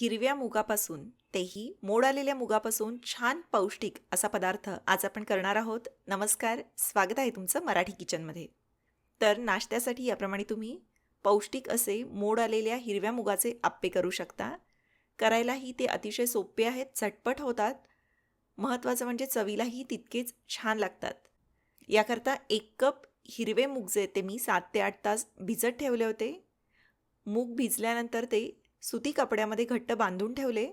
हिरव्या मुगापासून तेही मोड आलेल्या मुगापासून छान पौष्टिक असा पदार्थ आज आपण करणार आहोत. नमस्कार स्वागत आहे तुमचं मराठी किचनमध्ये. तर नाश्त्यासाठी याप्रमाणे तुम्ही पौष्टिक असे मोड आलेल्या हिरव्या मुगाचे आप्पे करू शकता. करायलाही ते अतिशय सोपे आहेत झटपट होतात. महत्त्वाचं म्हणजे चवीलाही तितकेच छान लागतात. याकरता एक कप हिरवे मूग जे ते मी सात ते आठ तास भिजत ठेवले होते. मूग भिजल्यानंतर ते सुती कपड्यामध्ये घट्ट बांधून ठेवले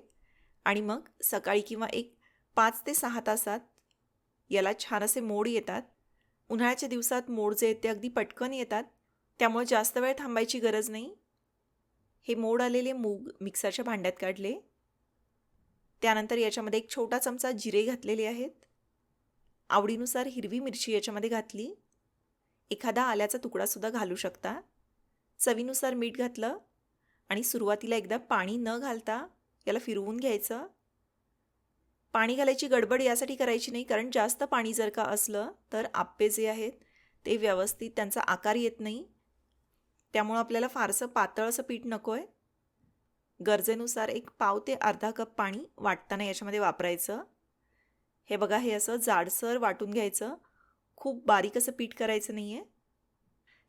आणि मग सकाळी किंवा एक पाच ते सहा तासात याला छान असे मोड येतात. उन्हाळ्याच्या दिवसात मोड जे आहेत ते अगदी पटकन येतात. त्यामुळे जास्त वेळ थांबायची गरज नाही. हे मोड आलेले मूग मिक्सरच्या भांड्यात काढले. त्यानंतर याच्यामध्ये एक छोटा चमचा जिरे घातलेले आहेत. आवडीनुसार हिरवी मिरची याच्यामध्ये घातली. एखादा आल्याचा तुकडासुद्धा घालू शकता. चवीनुसार मीठ घातलं. आणि सुरुवातीला एकदा पाणी न घालता याला फिरवून घ्यायचं. पाणी घालायची गडबड यासाठी करायची नाही कारण जास्त पाणी जर का असलं तर आप्पे जे आहेत ते व्यवस्थित त्यांचा आकार येत नाही. त्यामुळं आपल्याला फारसं पातळ असं पीठ नको आहे गरजेनुसार एक पाव ते अर्धा कप पाणी वाटताना याच्यामध्ये वापरायचं. हे बघा हे असं जाडसर वाटून घ्यायचं. खूप बारीक असं पीठ करायचं नाही आहे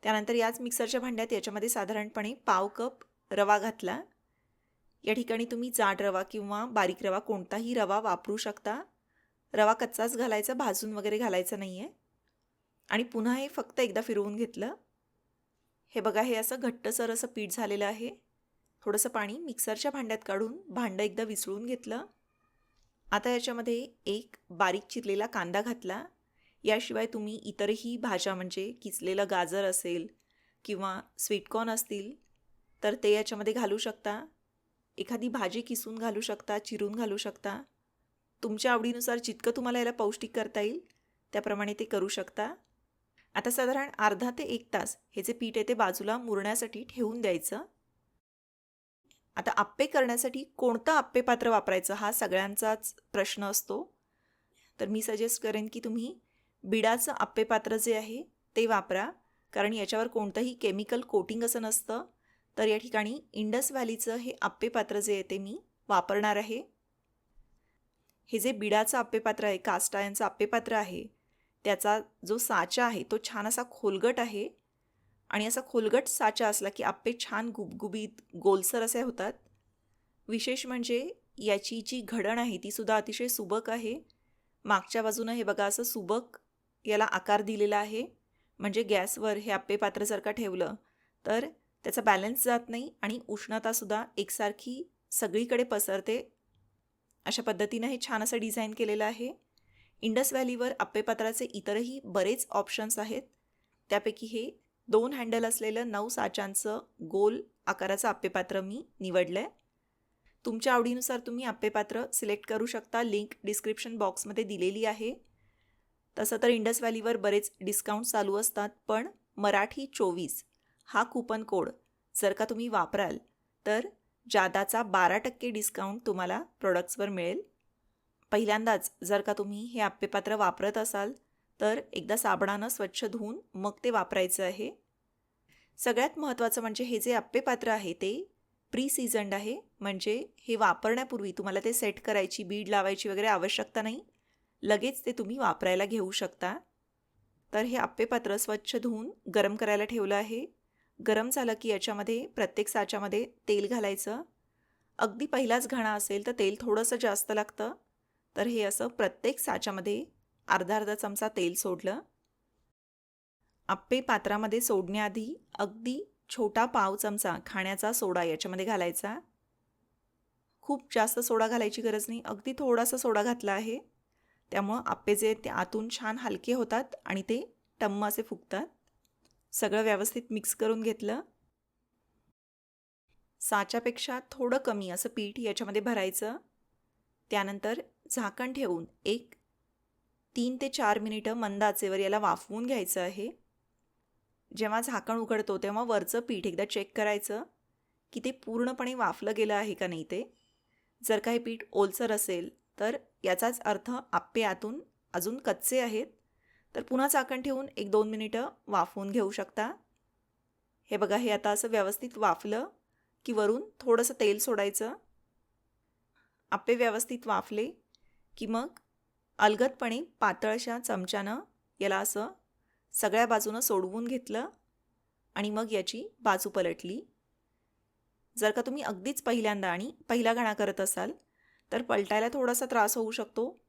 त्यानंतर याच मिक्सरच्या भांड्यात याच्यामध्ये साधारणपणे पाव कप रवा घातला. या ठिकाणी तुम्ही जाड रवा किंवा बारीक रवा कोणताही रवा वापरू शकता. रवा कच्चाच घालायचा भाजून वगैरे घालायचा नाही आहे आणि पुन्हा हे फक्त एकदा फिरवून घेतलं. हे बघा हे असं घट्टसर असं पीठ झालेलं आहे. थोडंसं पाणी मिक्सरच्या भांड्यात काढून भांडं एकदा विसळून घेतलं. आता याच्यामध्ये एक बारीक चिरलेला कांदा घातला. याशिवाय तुम्ही इतरही भाज्या म्हणजे किचलेलं गाजर असेल किंवा स्वीटकॉर्न असतील तर ते याच्यामध्ये घालू शकता. एखादी भाजी किसून घालू शकता चिरून घालू शकता. तुमच्या आवडीनुसार जितकं तुम्हाला याला पौष्टिक करता येईल त्याप्रमाणे ते करू शकता. आता साधारण अर्धा ते एक तास हे जे पीठ आहे ते बाजूला मुरण्यासाठी ठेवून द्यायचं. आता आप्पे करण्यासाठी कोणतं आप्पे पात्र वापरायचं हा सगळ्यांचाच प्रश्न असतो. तर मी सजेस्ट करेन की तुम्ही बिडाचं आप्पे पात्र जे आहे ते वापरा. कारण याच्यावर कोणतंही केमिकल कोटिंग असं नसतं. तर या ठिकाणी इंडस व्हॅलीचं हे आप्पे पात्र जे आहे ते मी वापरणार आहे. हे जे बिडाचं आप्पेपात्र आहे कास्ट आयनचं आप्पेपात्र आहे त्याचा जो साचा आहे तो छान असा खोलगट आहे. आणि असा खोलगट साचा असला की आप्पे छान गुबगुबीत गोलसर असे होतात. विशेष म्हणजे याची जी घडण आहे ती सुद्धा अतिशय सुबक आहे. मागच्या बाजूनं हे बघा असं सुबक याला आकार दिलेला आहे. म्हणजे गॅसवर हे आप्पेपात्र जर का ठेवलं तर त्याचा बॅलन्स जात नाही आणि उष्णतासुद्धा एकसारखी सगळीकडे पसरते. अशा पद्धतीनं हे छान असं डिझाईन केलेलं आहे. इंडस व्हॅलीवर आप्पेपात्राचे इतरही बरेच ऑप्शन्स आहेत. त्यापैकी हे दोन हँडल असलेलं नऊ साचांचं गोल आकाराचं आप्पेपात्र मी निवडलं आहे तुमच्या आवडीनुसार तुम्ही आप्पेपात्र सिलेक्ट करू शकता. लिंक डिस्क्रिप्शन बॉक्समध्ये दिलेली आहे. तसं तर इंडस व्हॅलीवर बरेच डिस्काउंट चालू असतात पण मराठी चोवीस हा कूपन कोड जर का तुम्ही वापराल तर जादाचा बारा टक्के डिस्काउंट तुम्हाला प्रोडक्ट्सवर मिळेल. पहिल्यांदाच जर का तुम्ही हे आप्पेपात्र वापरत असाल तर एकदा साबणानं स्वच्छ धुवून मग ते वापरायचं आहे. सगळ्यात महत्त्वाचं म्हणजे हे जे आप्पेपात्र आहे ते प्री सीझन्ड आहे. म्हणजे हे वापरण्यापूर्वी तुम्हाला ते सेट करायची बीड लावायची वगैरे आवश्यकता नाही. लगेच ते तुम्ही वापरायला घेऊ शकता. तर हे आप्पेपात्र स्वच्छ धुवून गरम करायला ठेवलं आहे. गरम झालं की याच्यामध्ये प्रत्येक साच्यामध्ये तेल घालायचं. अगदी पहिलाच घाणा असेल तर तेल थोडंसं जास्त लागतं. तर हे असं प्रत्येक साच्यामध्ये अर्धा अर्धा चमचा तेल सोडलं. आप्पे पात्रामध्ये सोडण्याआधी अगदी छोटा पाव चमचा खाण्याचा सोडा याच्यामध्ये घालायचा. खूप जास्त सोडा घालायची गरज नाही. अगदी थोडासा सोडा घातला आहे. त्यामुळं आप्पे जे ते आतून छान हलके होतात आणि ते टम्म असे फुगतात. सगळं व्यवस्थित मिक्स करून घेतलं. साच्यापेक्षा थोडं कमी असं पीठ याच्यामध्ये भरायचं. त्यानंतर झाकण ठेवून एक तीन ते चार मिनिटं मंद आचेवर याला वाफवून घ्यायचं आहे. जेव्हा झाकण उघडतो तेव्हा वरचं पीठ एकदा चेक करायचं की ते पूर्णपणे वाफलं गेलं आहे का नाही ते. जर काही पीठ ओलसर असेल तर याचाच अर्थ आप्पे आतून अजून कच्चे आहेत. तर पुन्हा चाकण ठेवून एक दोन मिनिटं वाफवून घेऊ शकता. हे बघा हे आता असं व्यवस्थित वाफलं की वरून थोडंसं तेल सोडायचं. आपे व्यवस्थित वाफले की मग अलगदपणे पातळशा चमच्यानं याला असं सगळ्या बाजूनं सोडवून घेतलं आणि मग याची बाजू पलटली. जर का तुम्ही अगदीच पहिल्यांदा आणि पहिला घाणा करत असाल तर पलटायला थोडासा त्रास होऊ शकतो.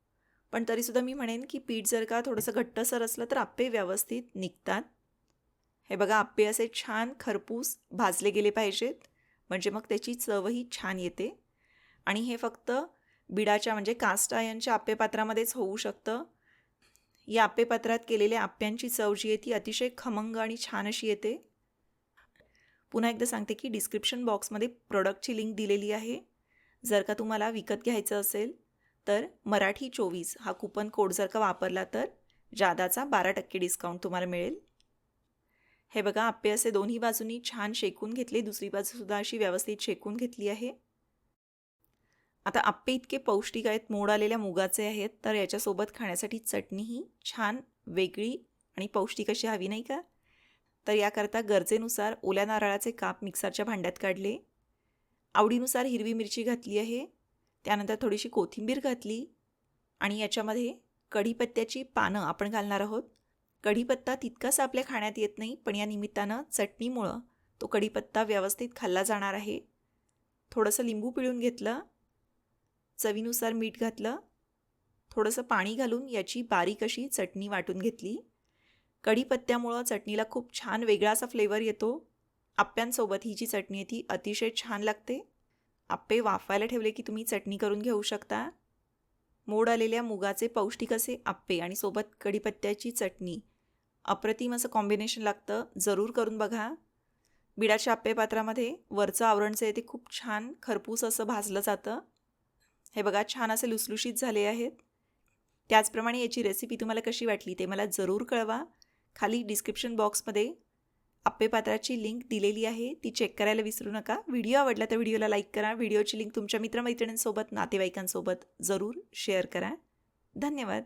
पण तरीसुद्धा मी म्हणेन की पीठ जर का थोडंसं घट्टसर असलं तर आप्पे व्यवस्थित निघतात. हे बघा आप्पे असे छान खरपूस भाजले गेले पाहिजेत. म्हणजे मग त्याची चवही छान येते. आणि हे फक्त बिडाच्या म्हणजे कास्ट आयनच्या आप्पेपात्रामध्येच होऊ शकतं. या आप्पेपात्रात केलेल्या आप्यांची चव जी आहे ती अतिशय खमंग आणि छान अशी येते. पुन्हा एकदा सांगते की डिस्क्रिप्शन बॉक्समध्ये प्रोडक्टची लिंक दिलेली आहे. जर का तुम्हाला विकत घ्यायचं असेल तर मराठी चोवीस हा कुपन कोड जर का वापरला तर जादाचा बारा टक्के डिस्काउंट तुम्हाला मिळेल. हे बघा आप्पे असे दोन्ही बाजूनी छान शेकून घेतले. दुसरी बाजूसुद्धा अशी व्यवस्थित शेकून घेतली आहे. आता आप्पे इतके पौष्टिक आहेत मोड आलेल्या मुगाचे आहेत तर याच्यासोबत खाण्यासाठी चटणीही छान वेगळी आणि पौष्टिक अशी हवी नाही का? तर याकरता गरजेनुसार ओल्या नारळाचे काप मिक्सरच्या भांड्यात काढले. आवडीनुसार हिरवी मिरची घातली आहे. त्यानंतर थोडीशी कोथिंबीर घातली आणि याच्यामध्ये कढीपत्त्याची पानं आपण घालणार आहोत. कढीपत्ता तितकाच आपल्या खाण्यात येत नाही पण या निमित्तानं चटणीमुळं तो कढीपत्ता व्यवस्थित खाल्ला जाणार आहे. थोडंसं लिंबू पिळून घेतलं चवीनुसार मीठ घातलं थोडंसं पाणी घालून याची बारीक अशी चटणी वाटून घेतली. कढीपत्त्यामुळं चटणीला खूप छान वेगळा असा फ्लेवर येतो. आप्यांसोबत ही जी चटणी आहे ती अतिशय छान लागते. आप्पे वाफायला ठेवले की तुम्ही चटणी करून घेऊ शकता. मोड आलेल्या मुगाचे पौष्टिक असे आप्पे आणि सोबत कढीपत्त्याची चटणी. अप्रतिम असं कॉम्बिनेशन लागतं. जरूर करून बघा. बिडाच्या आप्पे पात्रामध्ये वरचं आवरण जे आहे ते खूप छान खरपूस असं भाजलं जातं. हे बघा छान असे लुसलुशीत झाले आहेत. त्याचप्रमाणे याची रेसिपी तुम्हाला कशी वाटली ते मला जरूर कळवा. खाली डिस्क्रिप्शन बॉक्समध्ये आप्पेपात्राची लिंक दिलेली आहे. ती चेक करायला विसरू नका. व्हिडिओ आवडला तर व्हिडिओला लाईक करा. व्हिडिओची लिंक तुमच्या मित्रमैत्रिणींसोबत नातेवाईकांसोबत जरूर शेअर करा. धन्यवाद.